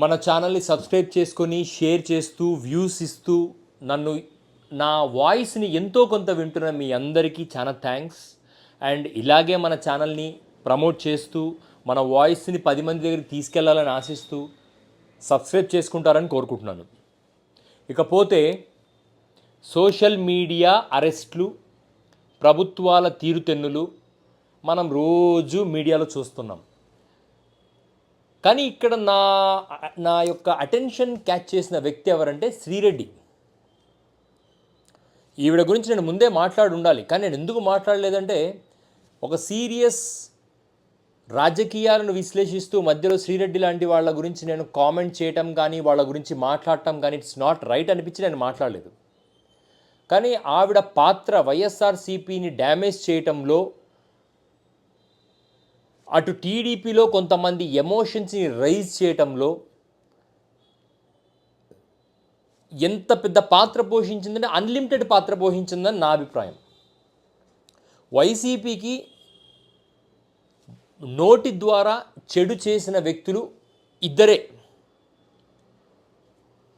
మన ఛానల్ని సబ్స్క్రైబ్ చేసుకొని షేర్ చేస్తూ వ్యూస్ ఇస్తూ నన్ను నా వాయిస్ని ఎంతో కొంత వింటున్న మీ అందరికీ చాలా థ్యాంక్స్. అండ్ ఇలాగే మన ఛానల్ని ప్రమోట్ చేస్తూ మన వాయిస్ని పది మంది దగ్గరికి తీసుకెళ్ళాలని ఆశిస్తూ సబ్స్క్రైబ్ చేసుకుంటారని కోరుకుంటున్నాను. ఇకపోతే సోషల్ మీడియా అరెస్ట్లు ప్రభుత్వాల తీరుతెన్నులు మనం రోజు మీడియాలో చూస్తున్నాం. కానీ ఇక్కడ నా నా యొక్క అటెన్షన్ క్యాచ్ చేసిన వ్యక్తి ఎవరంటే శ్రీరెడ్డి. ఈవిడ గురించి నేను ముందే మాట్లాడి ఉండాలి. కానీ నేను ఎందుకు మాట్లాడలేదంటే ఒక సీరియస్ రాజకీయాలను విశ్లేషిస్తూ మధ్యలో శ్రీరెడ్డి లాంటి వాళ్ళ గురించి నేను కామెంట్ చేయటం కానీ వాళ్ళ గురించి మాట్లాడటం కానీ ఇట్స్ నాట్ రైట్ అనిపించి నేను మాట్లాడలేదు. కానీ ఆవిడ పాత్ర వైఎస్ఆర్సీపీని డ్యామేజ్ చేయటంలో అటు టీడీపీలో కొంతమంది ఎమోషన్స్ని రైజ్ చేయటంలో ఎంత పెద్ద పాత్ర పోషించిందంటే అన్లిమిటెడ్ పాత్ర పోషించిందని నా అభిప్రాయం. వైసీపీకి నోటి ద్వారా చెడు చేసిన వ్యక్తులు ఇద్దరే.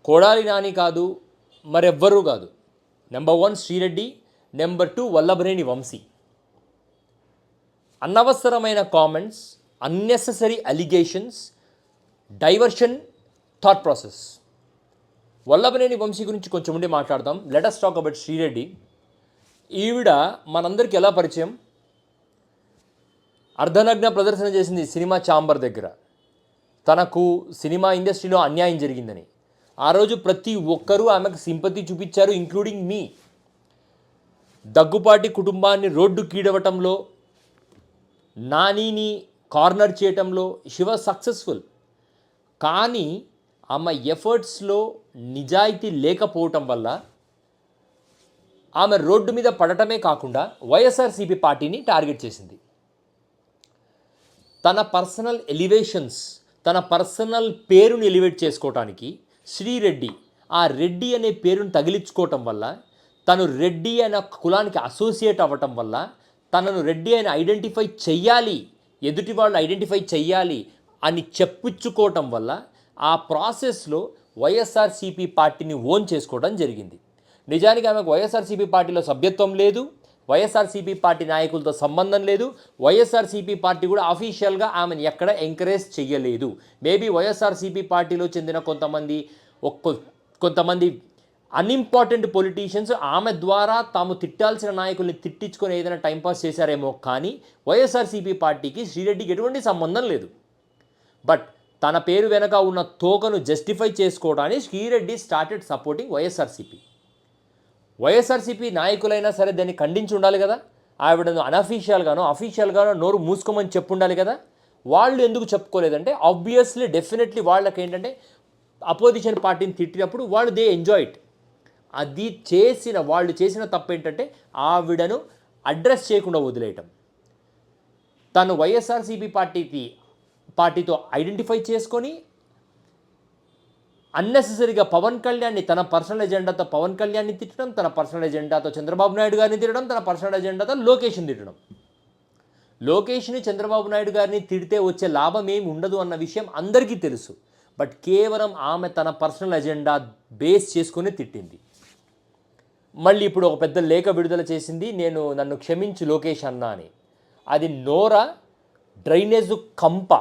కొడాలి నాని కాదు మరెవ్వరూ కాదు. Number one Sri Reddy number two Vallabhaneni Vamsi. అనవసరమైన comments unnecessary allegations diversion thought process Vallabhaneni Vamsi గురించి కొంచెం ఉండి మాట్లాడదాం. Let's talk about Sri Reddy. ఈవిడ మనందరికీ ఎలా పరిచయం? అర్ధనగ్న ప్రదర్శన చేసింది సినిమా ఛాంబర్ దగ్గర. తనకు సినిమా ఇండస్ట్రీలో అన్యాయం జరిగిందని. ఆ రోజు ప్రతి ఒక్కరూ ఆమెకు సింపతి చూపించారు ఇంక్లూడింగ్ మీ దగ్గుపాటి కుటుంబాన్ని రోడ్డు కీడవటంలో నానీని కార్నర్ చేయటంలో శివ సక్సెస్ఫుల్ కానీ ఆమె ఎఫర్ట్స్లో నిజాయితీ లేకపోవటం వల్ల ఆమె రోడ్డు మీద పడటమే కాకుండా వైఎస్ఆర్సీపీ పార్టీని టార్గెట్ చేసింది. తన పర్సనల్ ఎలివేషన్స్ తన పర్సనల్ పేరుని ఎలివేట్ చేసుకోవటానికి శ్రీరెడ్డి ఆ రెడ్డి అనే పేరును తగిలించుకోవటం వల్ల తను రెడ్డి అనే కులానికి అసోసియేట్ అవ్వటం వల్ల తనను రెడ్డి అని ఐడెంటిఫై చెయ్యాలి ఎదుటి వాళ్ళు ఐడెంటిఫై చెయ్యాలి అని చెప్పించుకోవటం వల్ల ఆ ప్రాసెస్లో వైఎస్ఆర్సీపీ పార్టీని ఓన్ చేసుకోవడం జరిగింది. నిజానికి ఆమెకు వైఎస్ఆర్సీపీ పార్టీలో సభ్యత్వం లేదు వైఎస్ఆర్సీపీ పార్టీ నాయకులతో సంబంధం లేదు వైఎస్ఆర్సీపీ పార్టీ కూడా అఫీషియల్గా ఆమెను ఎక్కడ ఎంకరేజ్ చేయలేదు మేబీ వైఎస్ఆర్సీపీ పార్టీలో చెందిన కొంతమంది ఒక్క కొంతమంది అన్ఇంపార్టెంట్ పొలిటీషియన్స్ ఆమె ద్వారా తాము తిట్టాల్సిన నాయకుల్ని తిట్టించుకొని ఏదైనా టైంపాస్ చేశారేమో కానీ వైఎస్ఆర్సీపీ పార్టీకి శ్రీరెడ్డికి ఎటువంటి సంబంధం లేదు. బట్ తన పేరు వెనక ఉన్న తోకను జస్టిఫై చేసుకోవడానికి Sri Reddy started supporting YSRCP. YSRCP నాయకులైనా సరే దాన్ని ఖండించి ఉండాలి కదా. ఆవిడను అనఫీషియల్గానో అఫీషియల్గానో నోరు మూసుకోమని చెప్పు ఉండాలి కదా. వాళ్ళు ఎందుకు చెప్పుకోలేదంటే ఆబ్వియస్లీ డెఫినెట్లీ వాళ్ళకి ఏంటంటే అపోజిషన్ పార్టీని తిట్టినప్పుడు వాళ్ళు దే ఎంజాయ్ ఇట్ అది చేసిన వాళ్ళు చేసిన తప్పు ఏంటంటే ఆవిడను అడ్రస్ చేయకుండా వదిలేయటం. తను వైఎస్ఆర్సీపీ పార్టీకి పార్టీతో ఐడెంటిఫై చేసుకొని అన్నెసెసరీగా పవన్ కళ్యాణ్ని తన పర్సనల్ ఎజెండాతో పవన్ కళ్యాణ్ని తిట్టడం తన పర్సనల్ ఎజెండాతో చంద్రబాబు నాయుడు గారిని తిట్టడం తన పర్సనల్ ఎజెండాతో లోకేష్ని తిట్టడం. లోకేష్ని చంద్రబాబు నాయుడు గారిని తిడితే వచ్చే లాభం ఏమి ఉండదు అన్న విషయం అందరికీ తెలుసు. బట్ కేవలం ఆమె తన పర్సనల్ ఎజెండా బేస్ చేసుకుని తిట్టింది. మళ్ళీ ఇప్పుడు ఒక పెద్ద లేఖ విడుదల చేసింది నేను నన్ను క్షమించు లోకేష్ అన్నా అని. అది నోరా డ్రైనేజ్ కంప.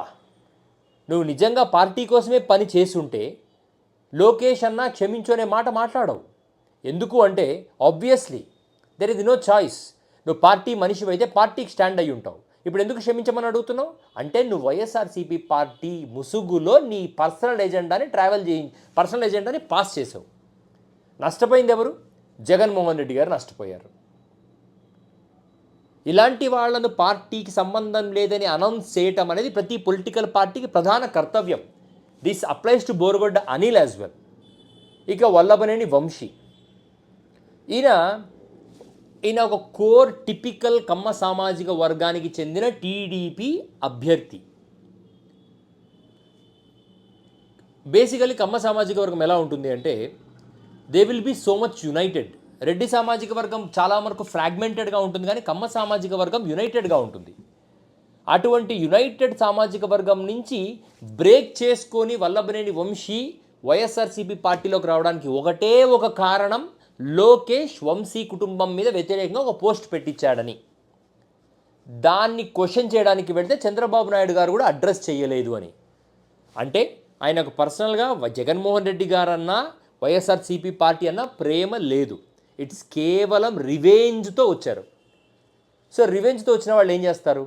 నువ్వు నిజంగా పార్టీ కోసమే పని చేస్తుంటే లోకేష్ అన్న క్షమించు అనే మాట మాట్లాడవు. ఎందుకు అంటే obviously there is no choice నువ్వు పార్టీ మనిషి అయితే పార్టీకి స్టాండ్ అయి ఉంటావు. ఇప్పుడు ఎందుకు క్షమించమని అడుగుతున్నావు? అంటే నువ్వు వైఎస్ఆర్సీపీ పార్టీ ముసుగులో నీ పర్సనల్ ఎజెండాని ట్రావెల్ చేయి పర్సనల్ ఎజెండాని పాస్ చేసావు. నష్టపోయింది ఎవరు? జగన్మోహన్ రెడ్డి గారు నష్టపోయారు. ఇలాంటి వాళ్ళను పార్టీకి సంబంధం లేదని అనౌన్స్ చేయటం అనేది ప్రతి పొలిటికల్ పార్టీకి ప్రధాన కర్తవ్యం. This applies to Borugadda Anil as well. ఇక వల్లభనేని వంశీ. ఈయన ఈయన ఒక కోర్ టిపికల్ కమ్మ సామాజిక వర్గానికి చెందిన టీడీపీ అభ్యర్థి. బేసికలీ కమ్మ సామాజిక వర్గం ఎలా ఉంటుంది అంటే they will be so much united Reddy సామాజిక వర్గం చాలా వరకు ఫ్రాగ్మెంటెడ్గా ఉంటుంది కానీ కమ్మ సామాజిక వర్గం యునైటెడ్గా ఉంటుంది. అటువంటి యునైటెడ్ సామాజిక వర్గం నుంచి బ్రేక్ చేసుకొని వల్లభనేని వంశీ వైఎస్ఆర్సీపీ పార్టీలోకి రావడానికి ఒకటే ఒక కారణం లోకేష్ వంశీ కుటుంబం మీద వ్యతిరేకంగా ఒక పోస్ట్ పెట్టించాడని. దాన్ని క్వశ్చన్ చేయడానికి వెళ్తే చంద్రబాబు నాయుడు గారు కూడా అడ్రస్ చేయలేదు అని. అంటే ఆయనకు పర్సనల్గా జగన్మోహన్ రెడ్డి గారన్నా వైఎస్ఆర్సీపీ పార్టీ అన్న ప్రేమ లేదు. ఇట్స్ కేవలం రివెంజ్తో వచ్చారు. సో రివెంజ్తో వచ్చిన వాళ్ళు ఏం చేస్తారు?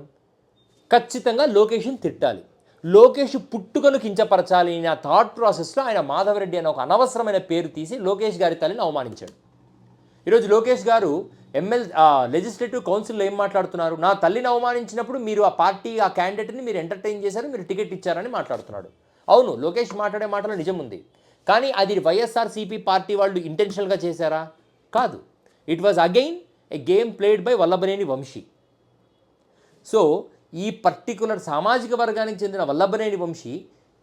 ఖచ్చితంగా లోకేష్ని తిట్టాలి. లోకేష్ పుట్టుకను కించపరచాలి అనే థాట్ ప్రాసెస్లో ఆయన మాధవరెడ్డి అనే ఒక అనవసరమైన పేరు తీసి లోకేష్ గారి తల్లిని అవమానించాడు. ఈరోజు లోకేష్ గారు ఎమ్మెల్ లెజిస్లేటివ్ కౌన్సిల్లో ఏం మాట్లాడుతున్నారు? నా తల్లిని అవమానించినప్పుడు మీరు ఆ పార్టీ ఆ క్యాండిడేట్ని మీరు ఎంటర్టైన్ చేశారు మీరు టికెట్ ఇచ్చారని మాట్లాడుతున్నాడు. అవును లోకేష్ మాట్లాడే మాటలో నిజం ఉంది. కానీ అది వైఎస్ఆర్సీపీ పార్టీ వాళ్ళు ఇంటెన్షనల్గా చేశారా? కాదు. It was again a game played by Vallabhaneni Vamsi. So ఈ పర్టికులర్ సామాజిక వర్గానికి చెందిన వల్లభనేని వంశీ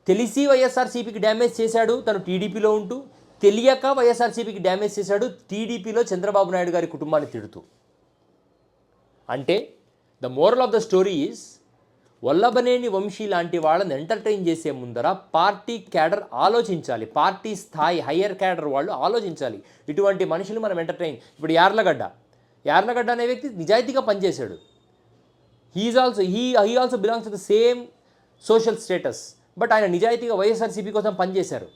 తెలిసి వైఎస్ఆర్సీపీకి డ్యామేజ్ చేశాడు తను టీడీపీలో ఉంటూ తెలియక వైఎస్ఆర్సీపీకి డ్యామేజ్ చేశాడు టీడీపీలో చంద్రబాబు నాయుడు గారి కుటుంబాన్ని తిడుతూ. అంటే the moral of the story is Vallabhaneni Vamsi లాంటి వాళ్ళని ఎంటర్టైన్ చేసే ముందర పార్టీ క్యాడర్ ఆలోచించాలి. పార్టీ స్థాయి హయ్యర్ క్యాడర్ వాళ్ళు ఆలోచించాలి. ఇటువంటి మనుషులు మనం ఎంటర్టైన్ ఇప్పుడు యార్లగడ్డ. యార్లగడ్డ అనే వ్యక్తి నిజాయితీగా పనిచేశాడు. He's also he he also belongs to the same social status but ఆయన నిజాయితీగా వైఎస్ఆర్సీపీ కోసం పనిచేశారు.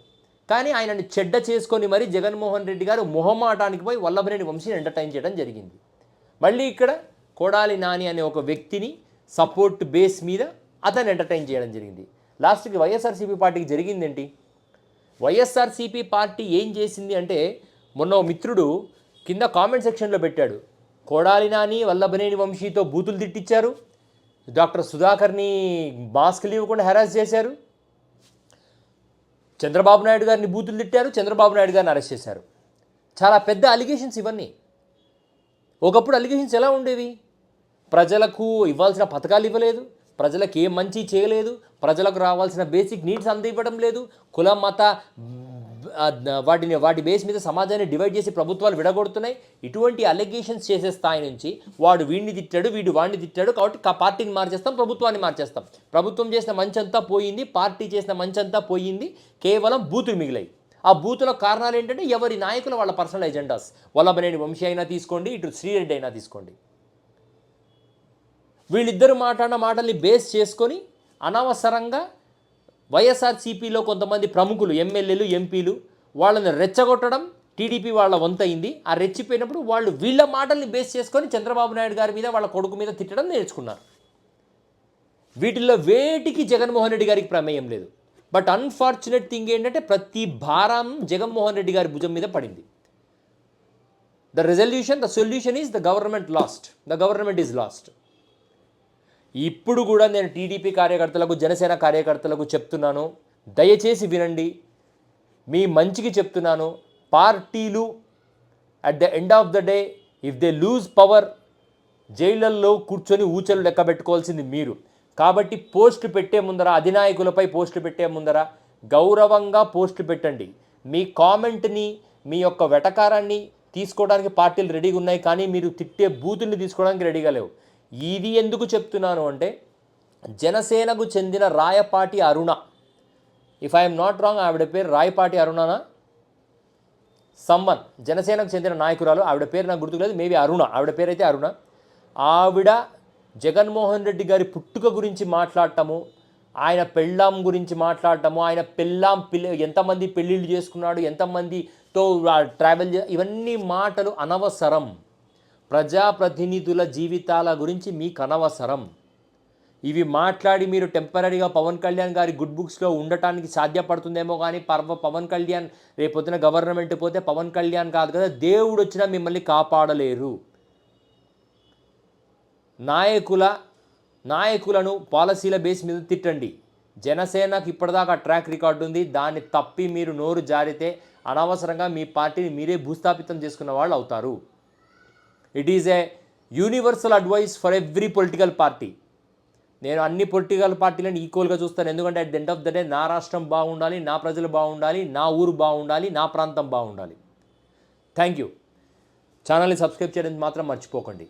కానీ ఆయనని చెడ్డ చేసుకొని మరీ జగన్మోహన్ రెడ్డి గారు మొహమాటానికి పోయి వల్లభనేని వంశీని ఎంటర్టైన్ చేయడం జరిగింది. మళ్ళీ ఇక్కడ కొడాలి నాని అనే ఒక వ్యక్తిని సపోర్ట్ బేస్ మీద అతను ఎంటర్టైన్ చేయడం జరిగింది. లాస్ట్కి వైఎస్ఆర్సీపీ పార్టీకి జరిగిందేంటి? వైఎస్ఆర్సీపీ పార్టీ ఏం చేసింది అంటే మొన్న ఓ మిత్రుడు కింద కామెంట్ సెక్షన్లో పెట్టాడు. కోడాలి నాని వల్లభనేని వంశీతో బూతులు తిట్టించారు. డాక్టర్ సుధాకర్ని మాస్క్లు ఇవ్వకుండా హెరాస్ చేశారు. చంద్రబాబు నాయుడు గారిని బూతులు తిట్టారు చంద్రబాబు నాయుడు గారిని అరెస్ట్ చేశారు. చాలా పెద్ద అలిగేషన్స్ ఇవన్నీ. ఒకప్పుడు అలిగేషన్స్ ఎలా ఉండేవి? ప్రజలకు ఇవ్వాల్సిన పథకాలు ఇవ్వలేదు ప్రజలకు ఏం మంచి చేయలేదు ప్రజలకు రావాల్సిన బేసిక్ నీడ్స్ అందివ్వడం లేదు కుల మత వాటిని వాటి బేస్ మీద సమాజాన్ని డివైడ్ చేసి ప్రభుత్వాలు విడగొడుతున్నాయి. ఇటువంటి అలిగేషన్స్ చేసే స్థాయి నుంచి వాడు వీడిని తిట్టాడు వీడు వాడిని తిట్టాడు కాబట్టి పార్టీని మార్చేస్తాం ప్రభుత్వాన్ని మార్చేస్తాం. ప్రభుత్వం చేసిన మంచంతా పోయింది పార్టీ చేసిన మంచంతా పోయింది కేవలం బూతులు మిగిలాయి. ఆ బూతుల కారణాలు ఏంటంటే ఎవరి నాయకులు వాళ్ళ పర్సనల్ ఎజెండాస్ వల్లభనేని వంశీ అయినా తీసుకోండి ఇటు శ్రీరెడ్డి అయినా తీసుకోండి. వీళ్ళిద్దరు మాట్లాడిన మాటల్ని బేస్ చేసుకొని అనవసరంగా వైఎస్ఆర్సీపీలో కొంతమంది ప్రముఖులు ఎమ్మెల్యేలు ఎంపీలు వాళ్ళని రెచ్చగొట్టడం టీడీపీ వాళ్ళ వంతయింది. ఆ రెచ్చిపోయినప్పుడు వాళ్ళు వీళ్ళ మాటల్ని బేస్ చేసుకొని చంద్రబాబు నాయుడు గారి మీద వాళ్ళ కొడుకు మీద తిట్టడం నేర్చుకున్నారు. వీటిల్లో వేటికి జగన్మోహన్ రెడ్డి గారికి ప్రమేయం లేదు. బట్ అన్ఫార్చునేట్ థింగ్ ఏంటంటే ప్రతి భారం జగన్మోహన్ రెడ్డి గారి భుజం మీద పడింది. The resolution the solution is the government lost. The government is lost. ఇప్పుడు కూడా నేను టీడీపీ కార్యకర్తలకు జనసేన కార్యకర్తలకు చెప్తున్నాను. దయచేసి వినండి. మీ మంచికి చెప్తున్నాను. పార్టీలు at the end of the day if they lose power జైళ్ళల్లో కూర్చొని ఊచలు లెక్క పెట్టుకోవాల్సింది మీరు. కాబట్టి పోస్ట్ పెట్టే ముందర అధినాయకులపై పోస్ట్ పెట్టే ముందర గౌరవంగా పోస్ట్ పెట్టండి. మీ కామెంట్ని మీ యొక్క వెటకారాన్ని తీసుకోవడానికి పార్టీలు రెడీగా ఉన్నాయి కానీ మీరు తిట్టే బూతుల్ని తీసుకోవడానికి రెడీగా లేవు. ఇది ఎందుకు చెప్తున్నాను అంటే జనసేనకు చెందిన Rayapati Aruna. If I'm not wrong ఆవిడ పేరు రాయపాటి అరుణనా? సమ్మన్ జనసేనకు చెందిన నాయకురాలు. ఆవిడ పేరు నాకు గుర్తులేదు మేబీ అరుణ. ఆవిడ పేరు అయితే అరుణ. ఆవిడ జగన్మోహన్ రెడ్డి గారి పుట్టుక గురించి మాట్లాడటము ఆయన పెళ్ళాం గురించి మాట్లాడటము ఆయన పెళ్ళాం పిల్ల ఎంతమంది పెళ్ళిళ్ళు చేసుకున్నాడు ఎంతమందితో ట్రావెల్ చే ఇవన్నీ మాటలు అనవసరం. ప్రజాప్రతినిధుల జీవితాల గురించి మీకు అనవసరం ఇవి మాట్లాడి మీరు టెంపరీగా పవన్ కళ్యాణ్ గారి గుడ్ బుక్స్లో ఉండటానికి సాధ్యపడుతుందేమో కానీ పర్వ పవన్ కళ్యాణ్ రేపొద్దున గవర్నమెంట్ పోతే పవన్ కళ్యాణ్ కాదు కదా దేవుడు వచ్చినా మిమ్మల్ని కాపాడలేరు. నాయకుల నాయకులను పాలసీల బేస్ మీద తిట్టండి. జనసేనకు ఇప్పటిదాకా ట్రాక్ రికార్డు ఉంది దాన్ని తప్పి మీరు నోరు జారితే అనవసరంగా మీ పార్టీని మీరే భూస్థాపితం చేసుకున్న వాళ్ళు అవుతారు. It is a universal advice for every political party నేను అన్ని పొలిటికల్ పార్టీలను ఈక్వల్గా చూస్తాను. ఎందుకంటే at the end of the day నా రాష్ట్రం బాగుండాలి నా ప్రజలు బాగుండాలి నా ఊరు బాగుండాలి నా ప్రాంతం బాగుండాలి. థ్యాంక్ యూ ఛానల్ని సబ్స్క్రైబ్ చేయడానికి మాత్రం మర్చిపోకండి.